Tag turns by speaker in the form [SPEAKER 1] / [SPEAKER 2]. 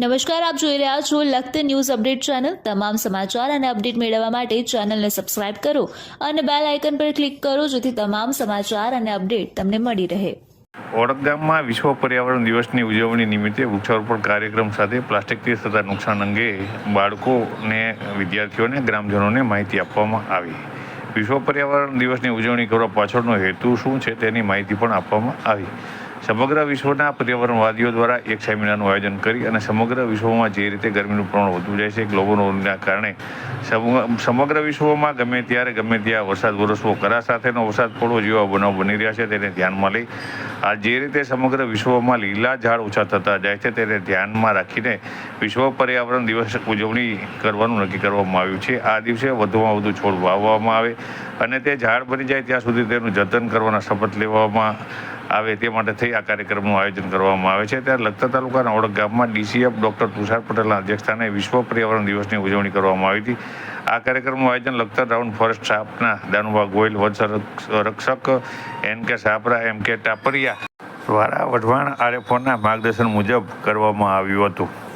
[SPEAKER 1] નમસ્કાર, આપ જોઈ રહ્યા છો લખત ન્યૂઝ અપડેટ ચેનલ. તમામ સમાચાર અને અપડેટ મેળવવા માટે ચેનલને સબસ્ક્રાઇબ કરો અને બેલ આઇકન પર ક્લિક કરો જેથી તમામ સમાચાર અને અપડેટ તમને મળી રહે.
[SPEAKER 2] ઓળખ ગામમાં વિશ્વ પર્યાવરણ દિવસની ઉજવણી નિમિત્તે વૃક્ષારોપણ કાર્યક્રમ સાથે પ્લાસ્ટિકથી થતા નુકસાન અંગે બાળકોને, વિદ્યાર્થીઓને, ગ્રામજનોને માહિતી આપવામાં આવી. વિશ્વ પર્યાવરણ દિવસની ઉજવણી કરવા પાછળનો હેતુ શું છે તેની માહિતી પણ આપવામાં આવી. સમગ્ર વિશ્વના પર્યાવરણવાદીઓ દ્વારા એક સેમિનારનું આયોજન કરી અને સમગ્ર વિશ્વમાં જે રીતે ગરમીનું પ્રમાણ વધુ જાય છે, ગ્લોબલ વોર્મિંગના કારણે સમગ્ર વિશ્વમાં ગમે ત્યારે, ગમે ત્યાં વરસાદ વરસવો, કરા સાથેનો વરસાદ પડવો જેવા બનાવ બની રહ્યા છે તેને ધ્યાનમાં લઈ આ જે રીતે સમગ્ર વિશ્વમાં લીલા ઝાડ ઓછા થતા જાય છે તેને ધ્યાનમાં રાખીને વિશ્વ પર્યાવરણ દિવસ ઉજવણી કરવાનું નક્કી કરવામાં આવ્યું છે. આ દિવસે વધુમાં વધુ છોડ વાવવામાં આવે અને તે ઝાડ બની જાય ત્યાં સુધી તેનું જતન કરવાના શપથ લેવામાં આવે તે માટે થઈ આ કાર્યક્રમનું આયોજન કરવામાં આવે છે. ત્યારે લખતર તાલુકાના ઓળખ ગામમાં ડીસીએફ ડોક્ટર તુષાર પટેલના અધ્યક્ષસ્થાને વિશ્વ પર્યાવરણ દિવસની ઉજવણી કરવામાં આવી હતી. આ કાર્યક્રમનું આયોજન લખતર રાઉન્ડ ફોરેસ્ટ સ્ટાફના દાનુભા ગોયલ, વન સંરક્ષક એન કે સાપરા એમ કે ટાપરિયા દ્વારા વઢવાણ આરએફઓના માર્ગદર્શન મુજબ કરવામાં આવ્યું હતું.